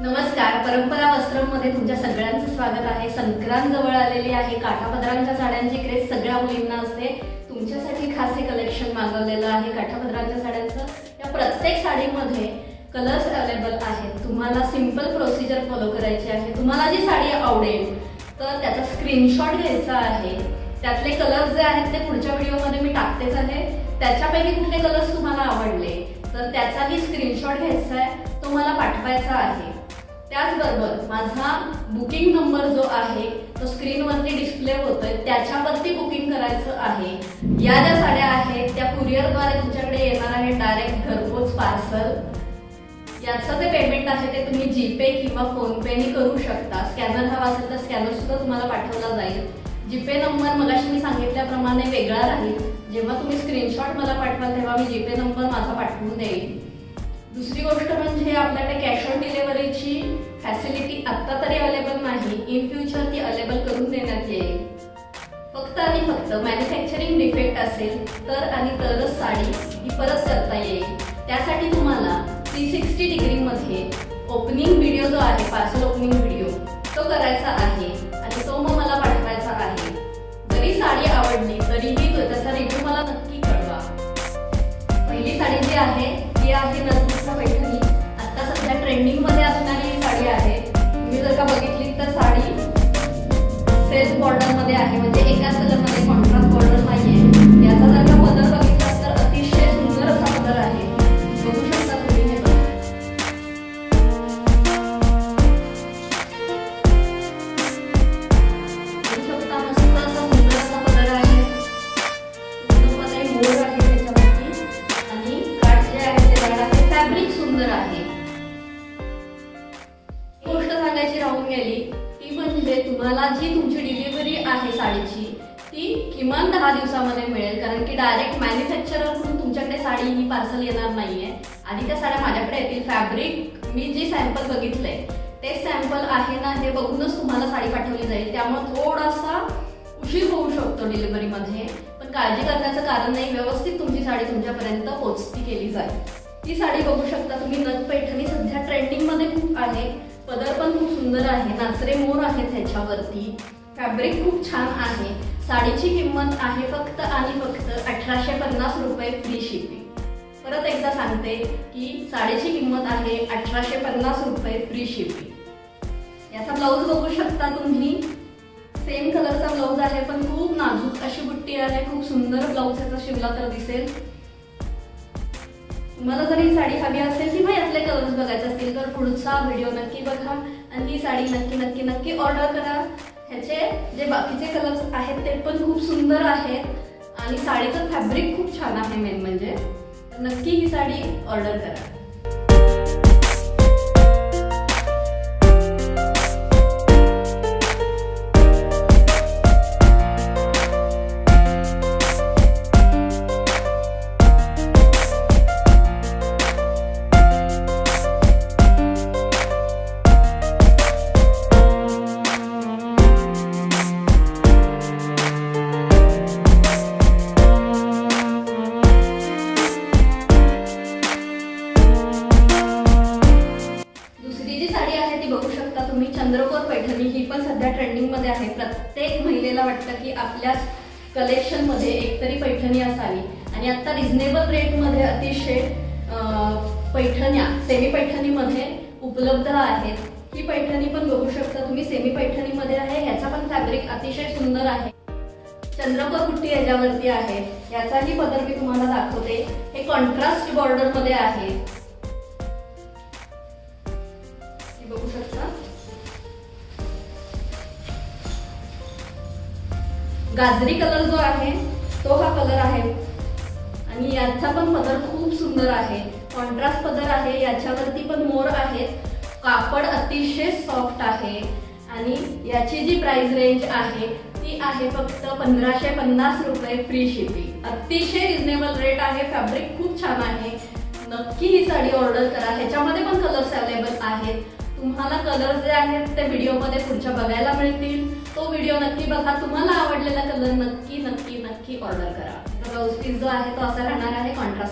नमस्कार. परंपरा वस्त्रमध्ये तुमच्या सगळ्यांचं स्वागत आहे. संक्रांत जवळ आलेली आहे. काठापदरांच्या साड्यांची क्रेज सगळ्या मुलींना असते. तुमच्यासाठी खास हे कलेक्शन मागवलेलं आहे काठापदरांच्या साड्यांचं. या प्रत्येक साडीमध्ये कलर्स अवेलेबल आहेत. तुम्हाला सिंपल प्रोसिजर फॉलो करायची आहे. तुम्हाला जी साडी आवडेल तर त्याचा स्क्रीनशॉट घ्यायचा आहे. त्यातले कलर्स जे आहेत ते पुढच्या व्हिडिओमध्ये मी टाकतेच आहे. त्याच्यापैकी कुठले कलर्स तुम्हाला आवडले तर त्याचाही स्क्रीनशॉट घ्यायचा आहे. तो मला पाठवायचा आहे. त्याचबरोबर माझा बुकिंग नंबर जो आहे तो स्क्रीनवरती डिस्प्ले होतोय त्याच्यावरती बुकिंग करायचं आहे. या ज्या साड्या आहेत त्या कुरिअरद्वारे तुमच्याकडे येणार आहे डायरेक्ट घरपोच पार्सल याचं जे पेमेंट आहे ते तुम्ही जीपे किंवा फोनपेनी करू शकता. स्कॅनर हवा असेल तर स्कॅनर सुद्धा तुम्हाला पाठवला जाईल. जीपे नंबर मगाशी मी सांगितल्याप्रमाणे वेगळा राहील. जेव्हा तुम्ही स्क्रीनशॉट मला पाठवाल तेव्हा मी जीपे नंबर माझा पाठवून देईन दुसरी गोष्ट म्हणजे आपल्याकडे कॅश ऑन डिलिव्हरीची फॅसिलिटी आत्ता तरी अवेलेबल नाही. इन फ्युचर ती अवेलेबल करून देण्यात येईल. फक्त आणि फक्त मॅन्युफॅक्चरिंग डिफेक्ट असेल तर आणि तरच साडी ही परत करता येईल. त्यासाठी तुम्हाला थ्री सिक्स्टी डिग्रीमध्ये ओपनिंग व्हिडिओ जो आहे पार्सल ओपनिंग व्हिडिओ तो करायचा आहे आणि तो मग मला पाठवायचा आहे. जरी साडी आवडली तरीही त्याचा रिव्ह्यू मला नक्की कळवा. पहिली साडी जी आहे आता सध्या ट्रेंडिंग असणारी साडी आहे. तुम्ही जर का बघितली तर साडी सेल्फ बॉर्डरमध्ये आहे. म्हणजे एकाच कलरमध्ये कॉन्ट्रास्ट बॉर्डर नाहीये. याचा जर का पदर बघितला तर अतिशय सुंदर असा पदर आहे. बघू शकता तुम्ही हे बघू. शकता मस्त असा सुंदर असा पदर आहे. पूर्णपणे मोर आहे त्याच्यावरती. आणि काठ जे आहे ते झाड आहे फॅब्रिक सुंदर आहे. गेली ती म्हणजे तुम्हाला जी तुमची डिलिव्हरी आहे साडीची ती किमान दहा दिवसामध्ये मिळेल. कारण की डायरेक्ट मॅन्युफॅक्चरकडून तुमच्याकडे साडी ही पार्सल येणार नाहीये. आधी त्या साड्या माझ्याकडे येतील. फॅब्रिक मी जे सॅम्पल बघितलंय ते सॅम्पल आहे ना हे बघूनच तुम्हाला साडी पाठवली जाईल. त्यामुळे थोडासा उशीर होऊ शकतो डिलिव्हरीमध्ये पण काळजी करण्याचं कारण नाही. व्यवस्थित तुमची साडी तुमच्यापर्यंत पोचती केली जाईल. ती साडी बघू शकता तुम्ही. नथ पैठणी सध्या ट्रेंडिंगमध्ये खूप आहे. पदर पण खूप सुंदर आहे. नाचरे मोर आहेत ह्याच्यावरती फॅब्रिक खूप छान आहे. साडीची किंमत आहे फक्त आणि फक्त अठराशे पन्नास रुपये फ्री शिपिंग परत एकदा सांगते की साडीची किंमत आहे अठराशे पन्नास रुपये फ्री शिपिंग याचा ब्लाऊज बघू शकता तुम्ही. सेम कलरचा ब्लाऊज आहे पण खूप नाजूक अशी बुट्टी आहे. खूप सुंदर ब्लाऊज याचा शिवला तर दिसेल. तुम्हाला जर ही साडी हवी असेल किंवा यातले कलर्स बघायचे असतील तर पुढचा व्हिडिओ नक्की बघा. आणि ही साडी नक्की नक्की नक्की ऑर्डर करा. ह्याचे जे बाकीचे कलर्स आहेत ते पण खूप सुंदर आहेत. आणि साडीचं फॅब्रिक खूप छान आहे मेन म्हणजे. नक्की ही साडी ऑर्डर करा. मध्ये आहे. प्रत्येक महिलेला वाटतं की आपल्या कलेक्शनमध्ये एकतरी पैठणी असावी. आणि आता रिझनेबल रेटमध्ये अतिशय पैठण्या सेमी पैठणीमध्ये उपलब्ध आहेत. ही पैठणी पण बघू शकता तुम्ही. सेमी पैठणीमध्ये आहे. ह्याचा पण फॅब्रिक अतिशय सुंदर आहे. चंद्रपूर कुट्टी याच्यावरती आहे. याचाही पदर मी तुम्हाला दाखवते. हे कॉन्ट्रास्ट बॉर्डरमध्ये आहे. गाजरी कलर जो आहे तो हा कलर आहे. आणि याचा पण पदर खूप सुंदर आहे. कॉन्ट्रास्ट पदर आहे याच्यावरती पण मोर आहेत कापड अतिशय सॉफ्ट आहे. आणि याची जी प्राइस रेंज आहे ती आहे फक्त पंधराशे पन्नास रुपये फ्री शिपिंग अतिशय रिझनेबल रेट आहे. फॅब्रिक खूप छान आहे. नक्की ही साडी ऑर्डर करा. ह्याच्यामध्ये पण कलर्स अवेलेबल आहेत. तुम्हाला कलर जे आहेत ते व्हिडिओमध्ये पुढच्या बघायला मिळतील. तो व्हिडिओ नक्की बघा. तुम्हाला आवडलेला कलर नक्की नक्की नक्की ऑर्डर करा. ब्लाऊज पीस जो आहे तो असा राहणार आहे कॉन्ट्रास्ट